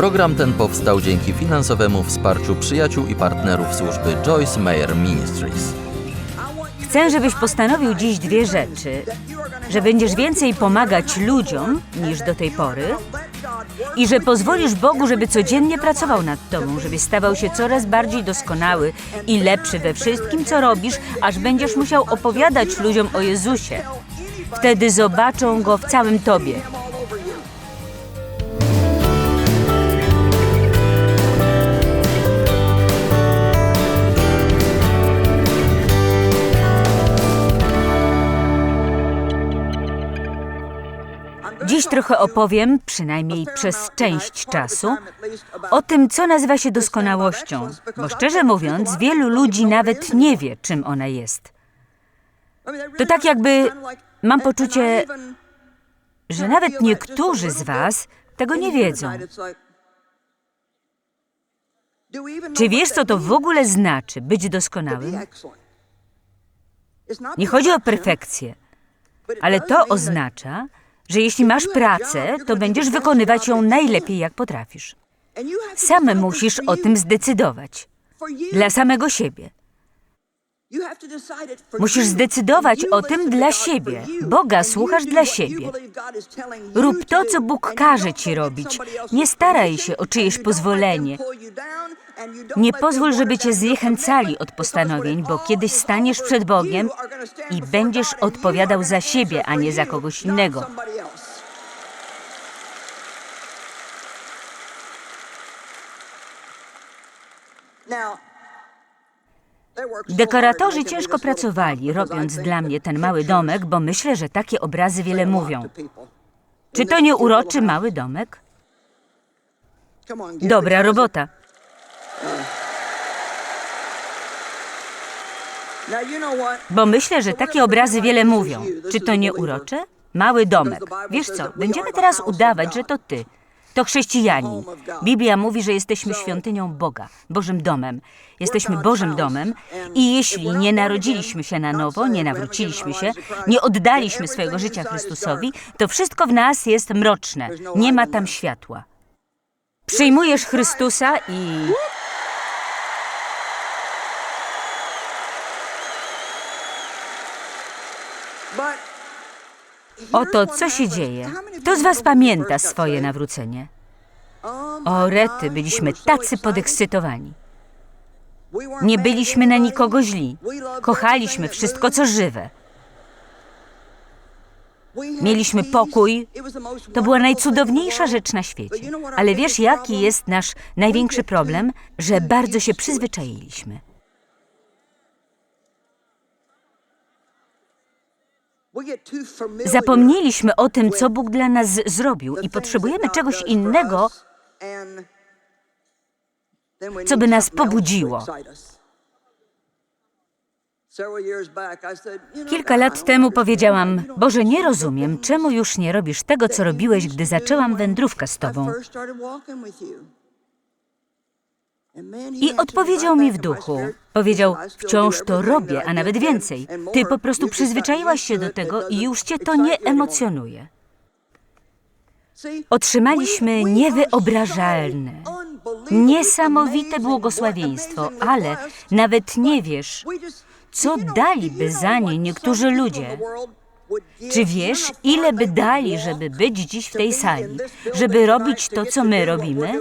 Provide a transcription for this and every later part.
Program ten powstał dzięki finansowemu wsparciu przyjaciół i partnerów służby Joyce Meyer Ministries. Chcę, żebyś postanowił dziś dwie rzeczy. Że będziesz więcej pomagać ludziom niż do tej pory i że pozwolisz Bogu, żeby codziennie pracował nad tobą, żebyś stawał się coraz bardziej doskonały i lepszy we wszystkim, co robisz, aż będziesz musiał opowiadać ludziom o Jezusie. Wtedy zobaczą Go w całym Tobie. Dziś trochę opowiem, przynajmniej przez część czasu, o tym, co nazywa się doskonałością, bo szczerze mówiąc, wielu ludzi nawet nie wie, czym ona jest. To tak jakby mam poczucie, Że nawet niektórzy z Was tego nie wiedzą. Czy wiesz, co to w ogóle znaczy być doskonałym? Nie chodzi o perfekcję, ale to oznacza, że jeśli masz pracę, to będziesz wykonywać ją najlepiej, jak potrafisz. Sam musisz o tym zdecydować. Dla samego siebie. Musisz zdecydować o tym dla siebie. Boga słuchasz dla siebie. Rób to, co Bóg każe ci robić. Nie staraj się o czyjeś pozwolenie. Nie pozwól, żeby cię zniechęcali od postanowień, bo kiedyś staniesz przed Bogiem i będziesz odpowiadał za siebie, a nie za kogoś innego. Dekoratorzy ciężko pracowali, robiąc dla mnie ten mały domek, bo myślę, że takie obrazy wiele mówią. Czy to nie uroczy mały domek? Dobra robota. Bo myślę, że takie obrazy wiele mówią. Czy to nie urocze? Mały domek. Wiesz co, będziemy teraz udawać, że to ty. To chrześcijanin. Biblia mówi, że jesteśmy świątynią Boga, Bożym domem. Jesteśmy Bożym domem. I jeśli nie narodziliśmy się na nowo, nie nawróciliśmy się, nie oddaliśmy swojego życia Chrystusowi, to wszystko w nas jest mroczne. Nie ma tam światła. Przyjmujesz Chrystusa i oto co się dzieje. Kto z was pamięta swoje nawrócenie? O rety, byliśmy tacy podekscytowani. Nie byliśmy na nikogo źli. Kochaliśmy wszystko, co żywe. Mieliśmy pokój. To była najcudowniejsza rzecz na świecie. Ale wiesz, jaki jest nasz największy problem? Że bardzo się przyzwyczailiśmy. Zapomnieliśmy o tym, co Bóg dla nas zrobił i potrzebujemy czegoś innego, co by nas pobudziło. Kilka lat temu powiedziałam, Boże, nie rozumiem, czemu już nie robisz tego, co robiłeś, gdy zaczęłam wędrówkę z Tobą. I odpowiedział mi w duchu. Powiedział, wciąż to robię, a nawet więcej. Ty po prostu przyzwyczaiłaś się do tego i już cię to nie emocjonuje. Otrzymaliśmy niewyobrażalne, niesamowite błogosławieństwo, ale nawet nie wiesz, co daliby za nie niektórzy ludzie. Czy wiesz, ile by dali, żeby być dziś w tej sali, żeby robić to, co my robimy?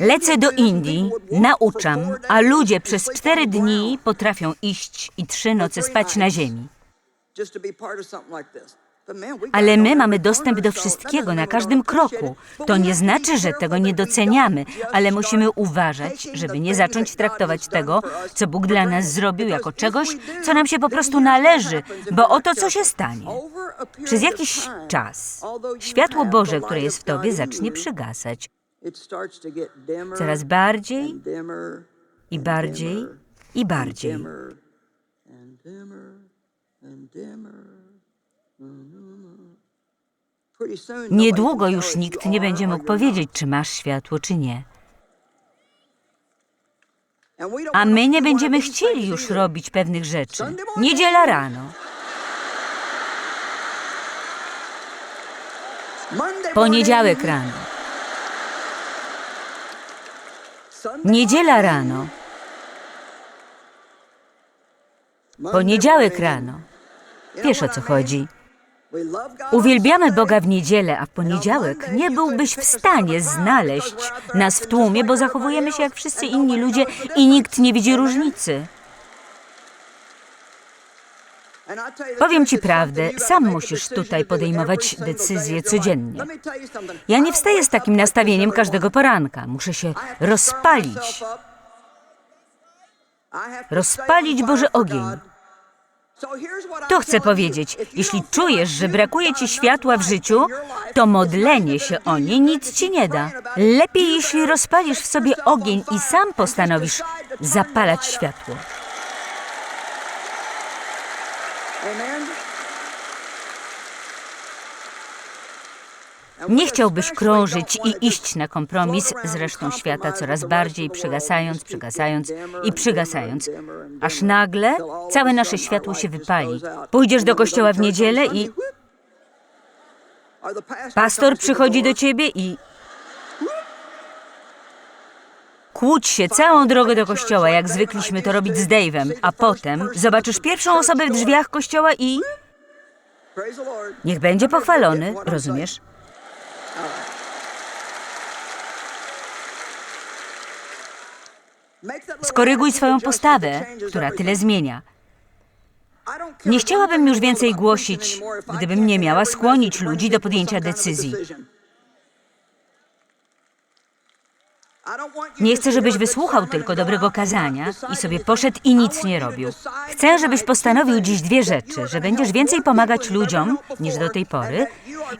Lecę do Indii, nauczam, a ludzie przez cztery dni potrafią iść i trzy noce spać na ziemi. Ale my mamy dostęp do wszystkiego na każdym kroku. To nie znaczy, że tego nie doceniamy, ale musimy uważać, żeby nie zacząć traktować tego, co Bóg dla nas zrobił, jako czegoś, co nam się po prostu należy, bo oto co się stanie. Przez jakiś czas światło Boże, które jest w tobie, zacznie przygasać coraz bardziej i bardziej i bardziej. Niedługo już nikt nie będzie mógł powiedzieć, czy masz światło, czy nie. A my nie będziemy chcieli już robić pewnych rzeczy. Niedziela rano. Poniedziałek rano. Niedziela rano. Poniedziałek rano. Wiesz o co chodzi. Uwielbiamy Boga w niedzielę, a w poniedziałek nie byłbyś w stanie znaleźć nas w tłumie, bo zachowujemy się jak wszyscy inni ludzie i nikt nie widzi różnicy. Powiem ci prawdę, sam musisz tutaj podejmować decyzje codziennie. Ja nie wstaję z takim nastawieniem każdego poranka. Muszę się rozpalić. Rozpalić Boży ogień. To chcę powiedzieć, jeśli czujesz, że brakuje ci światła w życiu, to modlenie się o nie nic ci nie da. Lepiej, jeśli rozpalisz w sobie ogień i sam postanowisz zapalać światło. Nie chciałbyś krążyć i iść na kompromis z resztą świata, coraz bardziej przygasając, przygasając i przygasając, aż nagle całe nasze światło się wypali. Pójdziesz do kościoła w niedzielę i pastor przychodzi do ciebie i kłóć się całą drogę do kościoła, jak zwykliśmy to robić z Dave'em, a potem zobaczysz pierwszą osobę w drzwiach kościoła i niech będzie pochwalony, rozumiesz? Skoryguj swoją postawę, która tyle zmienia. Nie chciałabym już więcej głosić, gdybym nie miała skłonić ludzi do podjęcia decyzji. Nie chcę, żebyś wysłuchał tylko dobrego kazania i sobie poszedł i nic nie robił. Chcę, żebyś postanowił dziś dwie rzeczy: że będziesz więcej pomagać ludziom niż do tej pory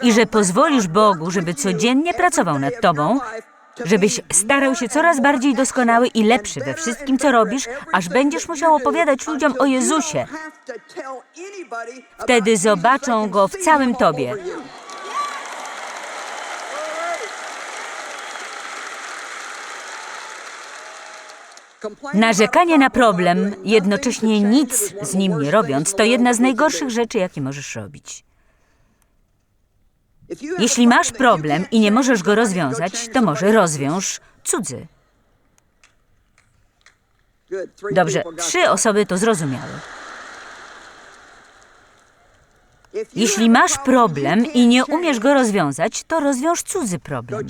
i że pozwolisz Bogu, żeby codziennie pracował nad tobą, żebyś starał się coraz bardziej doskonały i lepszy we wszystkim, co robisz, aż będziesz musiał opowiadać ludziom o Jezusie. Wtedy zobaczą go w całym tobie. Narzekanie na problem, jednocześnie nic z nim nie robiąc, to jedna z najgorszych rzeczy, jakie możesz robić. Jeśli masz problem i nie możesz go rozwiązać, to może rozwiąż cudzy. Dobrze, trzy osoby to zrozumiały. Jeśli masz problem i nie umiesz go rozwiązać, to rozwiąż cudzy problem.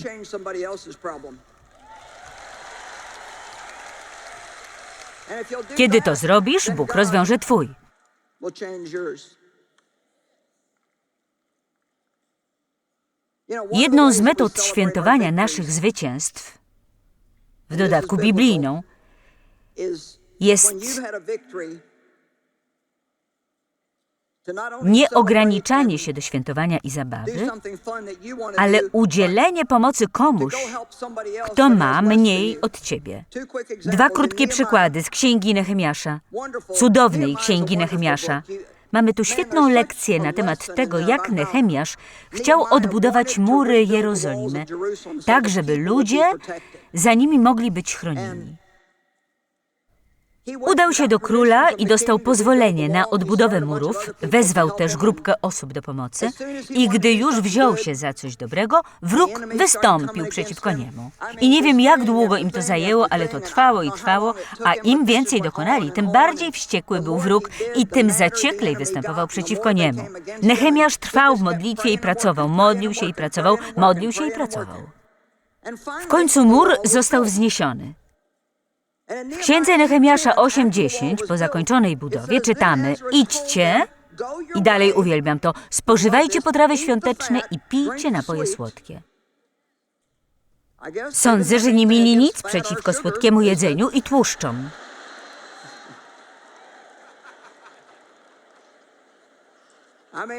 Kiedy to zrobisz, Bóg rozwiąże twój. Jedną z metod świętowania naszych zwycięstw, w dodatku biblijną, jest nie ograniczanie się do świętowania i zabawy, ale udzielenie pomocy komuś, kto ma mniej od ciebie. Dwa krótkie przykłady z księgi Nehemiasza, cudownej księgi Nehemiasza. Mamy tu świetną lekcję na temat tego, jak Nehemiasz chciał odbudować mury Jerozolimy, tak żeby ludzie za nimi mogli być chronieni. Udał się do króla i dostał pozwolenie na odbudowę murów, wezwał też grupkę osób do pomocy i gdy już wziął się za coś dobrego, wróg wystąpił przeciwko niemu. I nie wiem, jak długo im to zajęło, ale to trwało i trwało, a im więcej dokonali, tym bardziej wściekły był wróg i tym zacieklej występował przeciwko niemu. Nehemiasz trwał w modlitwie i pracował, modlił się i pracował, modlił się i pracował. W końcu mur został wzniesiony. W księdze Nehemiasza 8:10 po zakończonej budowie czytamy: Idźcie i dalej uwielbiam to, spożywajcie potrawy świąteczne i pijcie napoje słodkie. Sądzę, że nie mieli nic przeciwko słodkiemu jedzeniu i tłuszczom.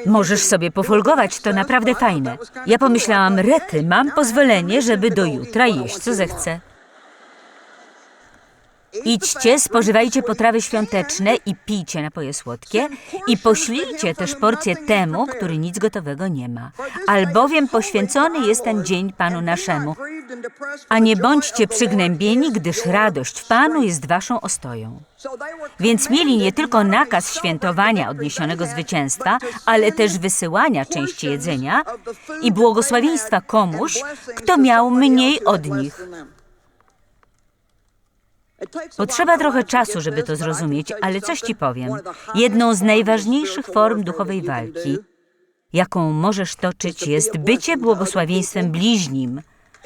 Możesz sobie pofolgować, to naprawdę fajne. Ja pomyślałam, rety, mam pozwolenie, żeby do jutra jeść co zechcę. Idźcie, spożywajcie potrawy świąteczne i pijcie napoje słodkie i poślijcie też porcję temu, który nic gotowego nie ma. Albowiem poświęcony jest ten dzień Panu naszemu. A nie bądźcie przygnębieni, gdyż radość w Panu jest waszą ostoją. Więc mieli nie tylko nakaz świętowania odniesionego zwycięstwa, ale też wysyłania części jedzenia i błogosławieństwa komuś, kto miał mniej od nich. Potrzeba trochę czasu, żeby to zrozumieć, ale coś ci powiem. Jedną z najważniejszych form duchowej walki, jaką możesz toczyć, jest bycie błogosławieństwem bliźnim,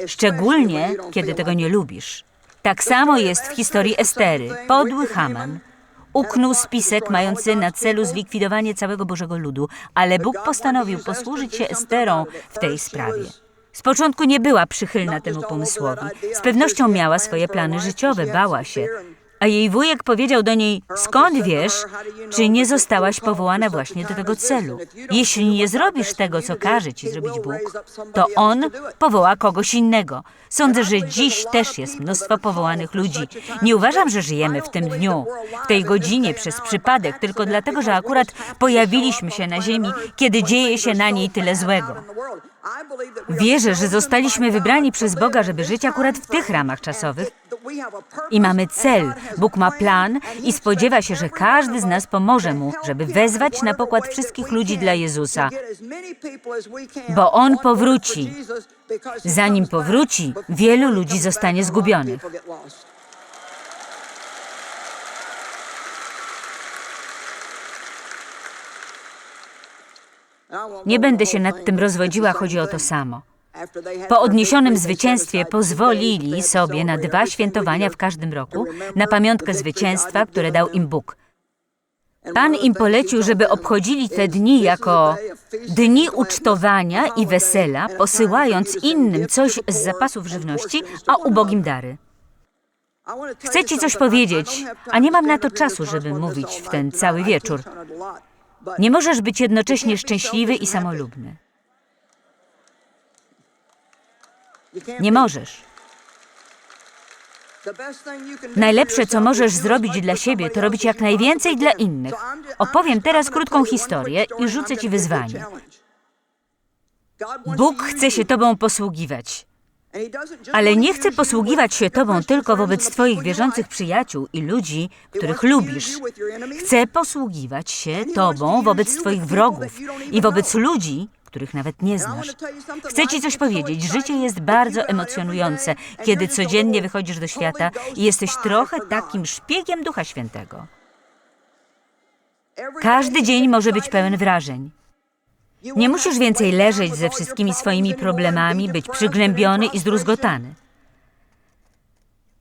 szczególnie kiedy tego nie lubisz. Tak samo jest w historii Estery. Podły Haman uknął spisek mający na celu zlikwidowanie całego Bożego Ludu, ale Bóg postanowił posłużyć się Esterą w tej sprawie. Z początku nie była przychylna temu pomysłowi. Z pewnością miała swoje plany życiowe, bała się. A jej wujek powiedział do niej: Skąd wiesz, czy nie zostałaś powołana właśnie do tego celu? Jeśli nie zrobisz tego, co każe ci zrobić Bóg, to On powoła kogoś innego. Sądzę, że dziś też jest mnóstwo powołanych ludzi. Nie uważam, że żyjemy w tym dniu, w tej godzinie przez przypadek, tylko dlatego, że akurat pojawiliśmy się na Ziemi, kiedy dzieje się na niej tyle złego. Wierzę, że zostaliśmy wybrani przez Boga, żeby żyć akurat w tych ramach czasowych i mamy cel. Bóg ma plan i spodziewa się, że każdy z nas pomoże mu, żeby wezwać na pokład wszystkich ludzi dla Jezusa. Bo On powróci. Zanim powróci, wielu ludzi zostanie zgubionych. Nie będę się nad tym rozwodziła, chodzi o to samo. Po odniesionym zwycięstwie pozwolili sobie na dwa świętowania w każdym roku na pamiątkę zwycięstwa, które dał im Bóg. Pan im polecił, żeby obchodzili te dni jako dni ucztowania i wesela, posyłając innym coś z zapasów żywności, a ubogim dary. Chcę ci coś powiedzieć, a nie mam na to czasu, żeby mówić w ten cały wieczór. Nie możesz być jednocześnie szczęśliwy i samolubny. Nie możesz. Najlepsze, co możesz zrobić dla siebie, to robić jak najwięcej dla innych. Opowiem teraz krótką historię i rzucę ci wyzwanie. Bóg chce się Tobą posługiwać. Ale nie chce posługiwać się Tobą tylko wobec Twoich wierzących przyjaciół i ludzi, których lubisz. Chce posługiwać się Tobą wobec Twoich wrogów i wobec ludzi, których nawet nie znasz. Chcę Ci coś powiedzieć. Życie jest bardzo emocjonujące, kiedy codziennie wychodzisz do świata i jesteś trochę takim szpiegiem Ducha Świętego. Każdy dzień może być pełen wrażeń. Nie musisz więcej leżeć ze wszystkimi swoimi problemami, być przygnębiony i zdruzgotany.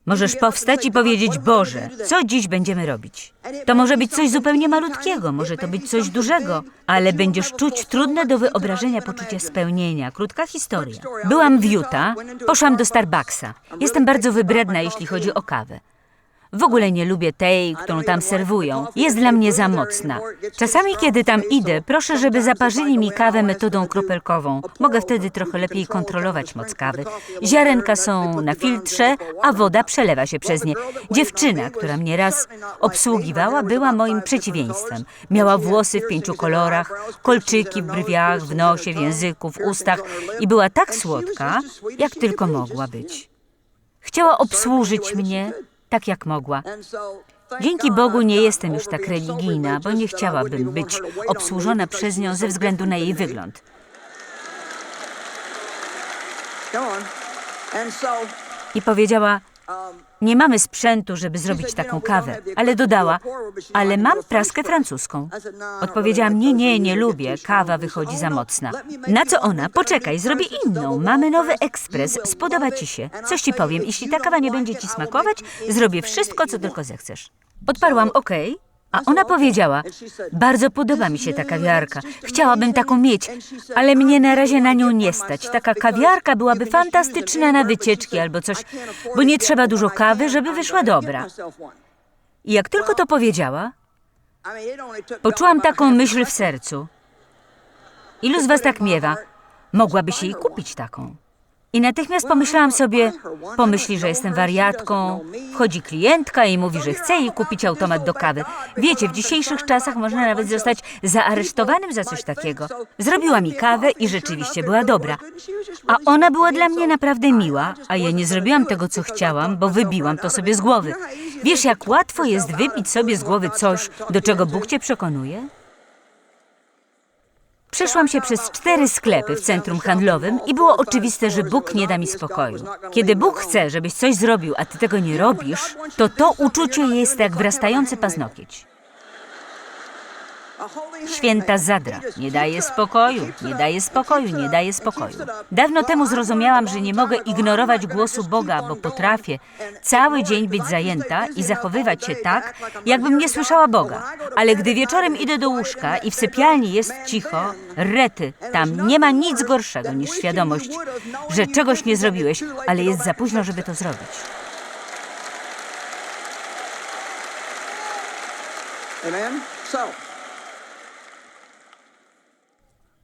Możesz powstać i powiedzieć: Boże, co dziś będziemy robić? To może być coś zupełnie malutkiego, może to być coś dużego, ale będziesz czuć trudne do wyobrażenia poczucie spełnienia. Krótka historia. Byłam w Utah, poszłam do Starbucksa. Jestem bardzo wybredna, jeśli chodzi o kawę. W ogóle nie lubię tej, którą tam serwują. Jest dla mnie za mocna. Czasami, kiedy tam idę, proszę, żeby zaparzyli mi kawę metodą kropelkową. Mogę wtedy trochę lepiej kontrolować moc kawy. Ziarenka są na filtrze, a woda przelewa się przez nie. Dziewczyna, która mnie raz obsługiwała, była moim przeciwieństwem. Miała włosy w pięciu kolorach, kolczyki w brwiach, w nosie, w języku, w ustach i była tak słodka, jak tylko mogła być. Chciała obsłużyć mnie tak jak mogła. Dzięki Bogu nie jestem już tak religijna, bo nie chciałabym być obsłużona przez nią ze względu na jej wygląd. I powiedziała: Nie mamy sprzętu, żeby zrobić taką kawę, ale dodała: Ale mam praskę francuską. Odpowiedziałam: Nie, nie, nie lubię, kawa wychodzi za mocna. Na co ona? Poczekaj, zrobię inną. Mamy nowy ekspres, spodoba ci się. Coś ci powiem, jeśli ta kawa nie będzie ci smakować, zrobię wszystko, co tylko zechcesz. Odparłam: Okej. A ona powiedziała: Bardzo podoba mi się ta kawiarka. Chciałabym taką mieć, ale mnie na razie na nią nie stać. Taka kawiarka byłaby fantastyczna na wycieczki albo coś, bo nie trzeba dużo kawy, żeby wyszła dobra. I jak tylko to powiedziała, poczułam taką myśl w sercu. Ilu z was tak miewa? Mogłaby się jej kupić taką. I natychmiast pomyślałam sobie, pomyśli, że jestem wariatką. Wchodzi klientka i mówi, że chce jej kupić automat do kawy. Wiecie, w dzisiejszych czasach można nawet zostać zaaresztowanym za coś takiego. Zrobiła mi kawę i rzeczywiście była dobra. A ona była dla mnie naprawdę miła, a ja nie zrobiłam tego, co chciałam, bo wybiłam to sobie z głowy. Wiesz, jak łatwo jest wybić sobie z głowy coś, do czego Bóg cię przekonuje? Przeszłam się przez cztery sklepy w centrum handlowym i było oczywiste, że Bóg nie da mi spokoju. Kiedy Bóg chce, żebyś coś zrobił, a ty tego nie robisz, to to uczucie jest jak wrastający paznokieć. Święta zadra. Nie daje spokoju, nie daje spokoju, nie daje spokoju. Dawno temu zrozumiałam, że nie mogę ignorować głosu Boga, bo potrafię cały dzień być zajęta i zachowywać się tak, jakbym nie słyszała Boga. Ale gdy wieczorem idę do łóżka i w sypialni jest cicho, rety, tam nie ma nic gorszego niż świadomość, że czegoś nie zrobiłeś, ale jest za późno, żeby to zrobić. Amen? So,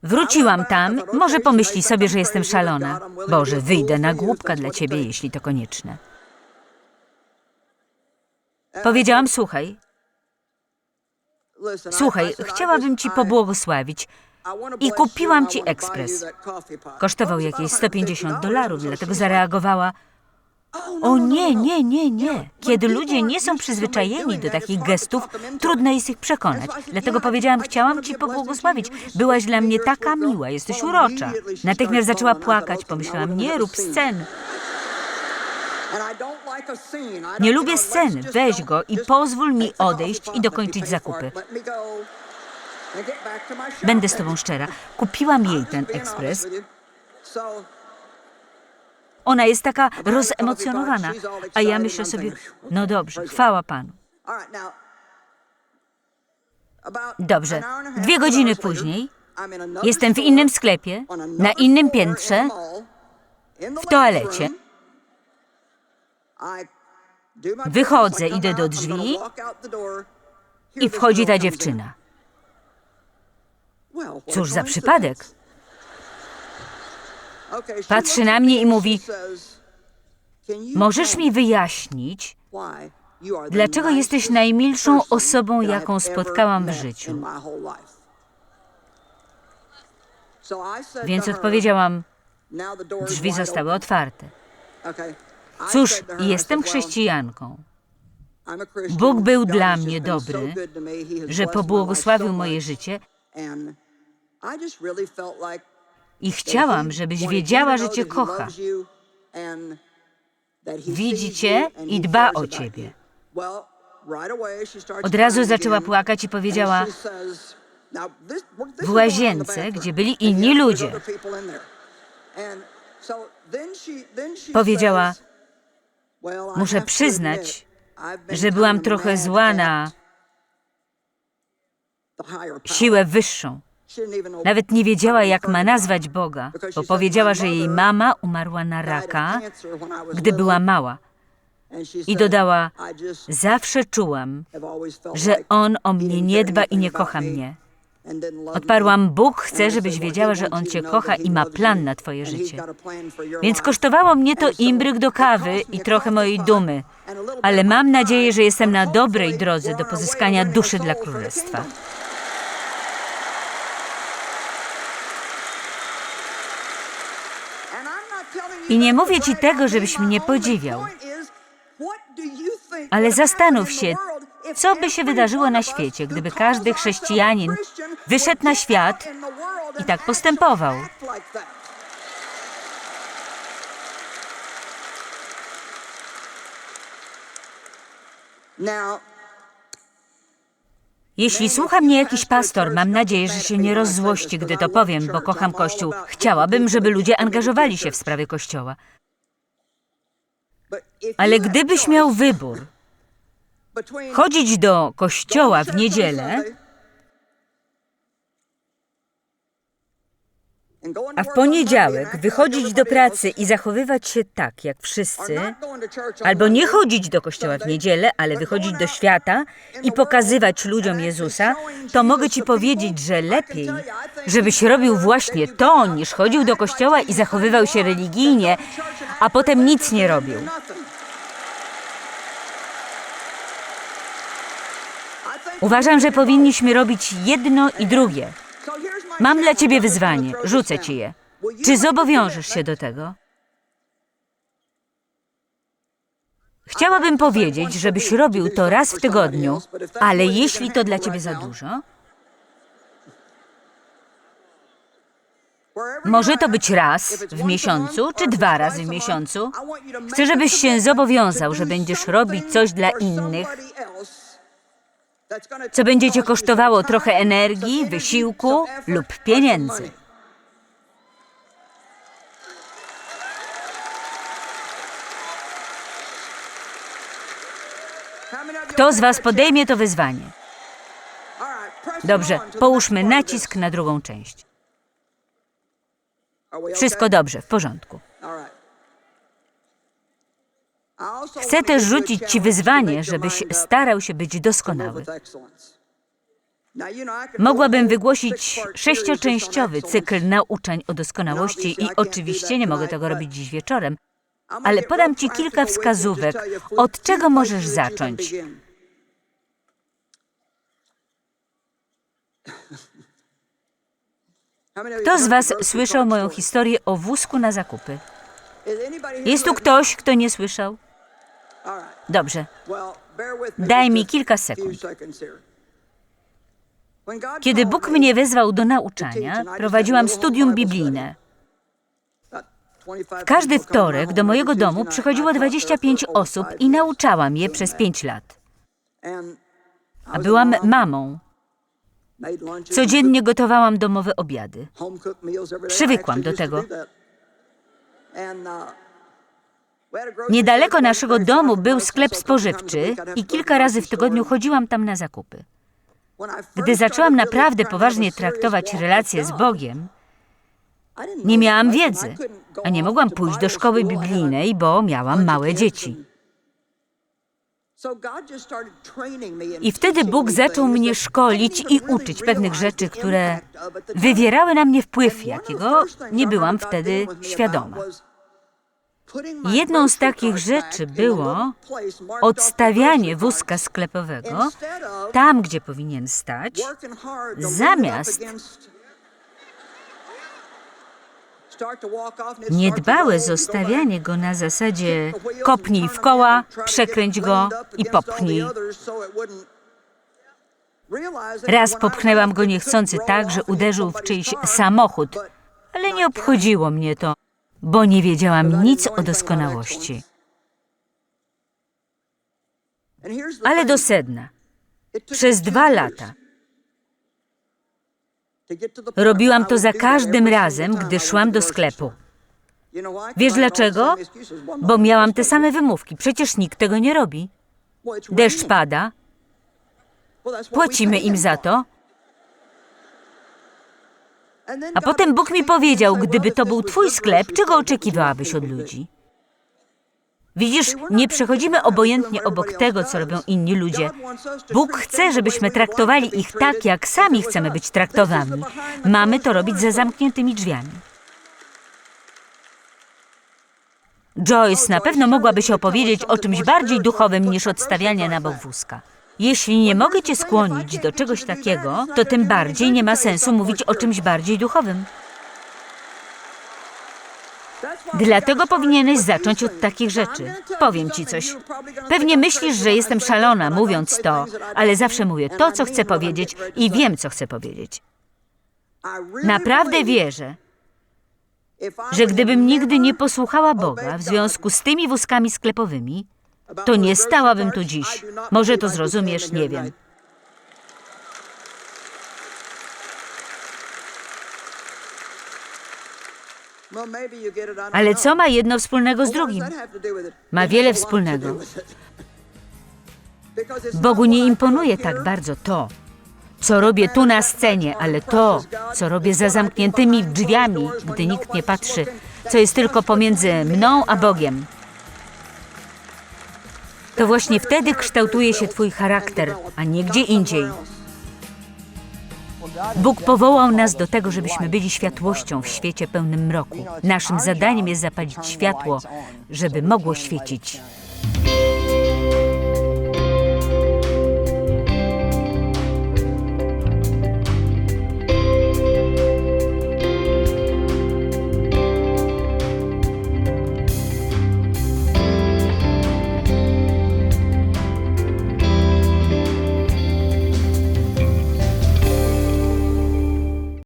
Wróciłam tam, może pomyśli sobie, że jestem szalona. Boże, wyjdę na głupka dla ciebie, jeśli to konieczne. Powiedziałam, słuchaj, słuchaj, chciałabym ci pobłogosławić. I kupiłam ci ekspres. Kosztował jakieś about 150 dolarów, dlatego zareagowała. Like, "Oh, no, O no, no, nie, no." nie, nie, nie. Kiedy ludzie nie są przyzwyczajeni do takich gestów, trudno jest ich przekonać. Dlatego "Yeah, powiedziałam, chciałam ci pobłogosławić. Byłaś dla mnie taka miła, jesteś urocza. Natychmiast zaczęła płakać. Pomyślałam, nie rób scen. Nie lubię just Weź go- i pozwól mi odejść i dokończyć zakupy. Będę z tobą szczera. Kupiłam jej ten ekspres. Ona jest taka rozemocjonowana. A ja myślę sobie, no dobrze, chwała Panu. Dobrze. Dwie godziny później jestem w innym sklepie, na innym piętrze, w toalecie. Wychodzę, idę do drzwi i wchodzi ta dziewczyna. Cóż za przypadek. Patrzy na mnie i mówi, she says, "Can you Możesz mi wyjaśnić, dlaczego jesteś najmilszą osobą, jaką spotkałam w życiu? in my whole life?" So I said Więc odpowiedziałam, "Now the door is drzwi zostały open." otwarte. Cóż, jestem said, "Well, chrześcijanką. Bóg był dla mnie dobry, że pobłogosławił moje życie I chciałam, żebyś wiedziała, że cię kocha. Widzi cię i dba o ciebie. Od razu zaczęła płakać i powiedziała, and she says, "Now this- this w łazience, gdzie byli inni ludzie. other people in there." And so then she- then she Powiedziała, says, "Well, I Muszę przyznać, że byłam trochę zła na the higher power." siłę wyższą. Nawet nie wiedziała, jak ma nazwać Boga, bo powiedziała, że jej mama umarła na raka, gdy była mała. I dodała, "I just zawsze czułam, że On o mnie nie dba i nie kocha mnie. Odparłam, me." Bóg chce, żebyś said, "Well, wiedziała, że On cię kocha i ma plan na twoje życie. Więc life." kosztowało mnie to imbryk do kawy i trochę mojej dumy, ale mam nadzieję, że jestem na dobrej drodze do pozyskania duszy dla królestwa. I nie mówię ci tego, żebyś mnie podziwiał. Ale zastanów się, co by się wydarzyło na świecie, gdyby każdy chrześcijanin wyszedł na świat i tak postępował. Now, Jeśli słucha mnie jakiś pastor, mam nadzieję, że się nie rozzłości, gdy to powiem, bo kocham Kościół. Chciałabym, żeby ludzie angażowali się w sprawie Kościoła. Ale gdybyś miał wybór, chodzić do kościoła w niedzielę A w poniedziałek wychodzić do pracy i zachowywać się tak, jak wszyscy, albo nie chodzić do kościoła w niedzielę, ale wychodzić do świata i pokazywać ludziom Jezusa, to mogę ci powiedzieć, że lepiej, żebyś robił właśnie to, niż chodził do kościoła i zachowywał się religijnie, a potem nic nie robił. Uważam, że powinniśmy robić jedno i drugie. Mam dla ciebie wyzwanie, rzucę ci je. Czy zobowiążesz się do tego? Chciałabym powiedzieć, żebyś robił to raz w tygodniu, ale jeśli to dla ciebie za dużo, może to być raz w miesiącu, czy dwa razy w miesiącu. Chcę, żebyś się zobowiązał, że będziesz robić coś dla innych, co będzie cię kosztowało trochę energii, wysiłku lub pieniędzy. Kto z Was podejmie to wyzwanie? Dobrze, połóżmy nacisk na drugą część. Wszystko dobrze, w porządku. Chcę też rzucić Ci wyzwanie, żebyś starał się być doskonały. Mogłabym wygłosić sześcioczęściowy cykl nauczań o doskonałości i oczywiście nie mogę tego robić dziś wieczorem, ale podam Ci kilka wskazówek, od czego możesz zacząć. Kto z Was słyszał moją historię o wózku na zakupy? Jest tu ktoś, kto nie słyszał? Dobrze. Daj mi kilka sekund. Kiedy Bóg mnie wezwał do nauczania, prowadziłam studium biblijne. Każdy wtorek do mojego domu przychodziło 25 osób i nauczałam je przez 5 lat. A byłam mamą. Codziennie gotowałam domowe obiady. Przywykłam do tego. Niedaleko naszego domu był sklep spożywczy i kilka razy w tygodniu chodziłam tam na zakupy. Gdy zaczęłam naprawdę poważnie traktować relacje z Bogiem, nie miałam wiedzy, a nie mogłam pójść do szkoły biblijnej, bo miałam małe dzieci. I wtedy Bóg zaczął mnie szkolić i uczyć pewnych rzeczy, które wywierały na mnie wpływ, jakiego nie byłam wtedy świadoma. Jedną z takich rzeczy było odstawianie wózka sklepowego tam, gdzie powinien stać, zamiast niedbałe zostawianie go na zasadzie kopnij w koła, przekręć go i popchnij. Raz popchnęłam go niechcący tak, że uderzył w czyjś samochód, ale nie obchodziło mnie to, bo nie wiedziałam nic o doskonałości. Ale do sedna. Przez dwa lata robiłam to za każdym razem, gdy szłam do sklepu. Wiesz dlaczego? Bo miałam te same wymówki. Przecież nikt tego nie robi. Deszcz pada, płacimy im za to. A potem Bóg mi powiedział, gdyby to był twój sklep, czego oczekiwałabyś od ludzi? Widzisz, nie przechodzimy obojętnie obok tego, co robią inni ludzie. Bóg chce, żebyśmy traktowali ich tak, jak sami chcemy być traktowani. Mamy to robić za zamkniętymi drzwiami. Joyce na pewno mogłaby się opowiedzieć o czymś bardziej duchowym niż odstawianie na bok wózka. Jeśli nie mogę cię skłonić do czegoś takiego, to tym bardziej nie ma sensu mówić o czymś bardziej duchowym. Dlatego powinieneś zacząć od takich rzeczy. Powiem ci coś. Pewnie myślisz, że jestem szalona mówiąc to, ale zawsze mówię to, co chcę powiedzieć i wiem, co chcę powiedzieć. Naprawdę wierzę, że gdybym nigdy nie posłuchała Boga w związku z tymi wózkami sklepowymi, to nie stałabym tu dziś. Może to zrozumiesz, nie wiem. Ale co ma jedno wspólnego z drugim? Ma wiele wspólnego. Bogu nie imponuje tak bardzo to, co robię tu na scenie, ale to, co robię za zamkniętymi drzwiami, gdy nikt nie patrzy, co jest tylko pomiędzy mną a Bogiem. To właśnie wtedy kształtuje się Twój charakter, a nie gdzie indziej. Bóg powołał nas do tego, żebyśmy byli światłością w świecie pełnym mroku. Naszym zadaniem jest zapalić światło, żeby mogło świecić.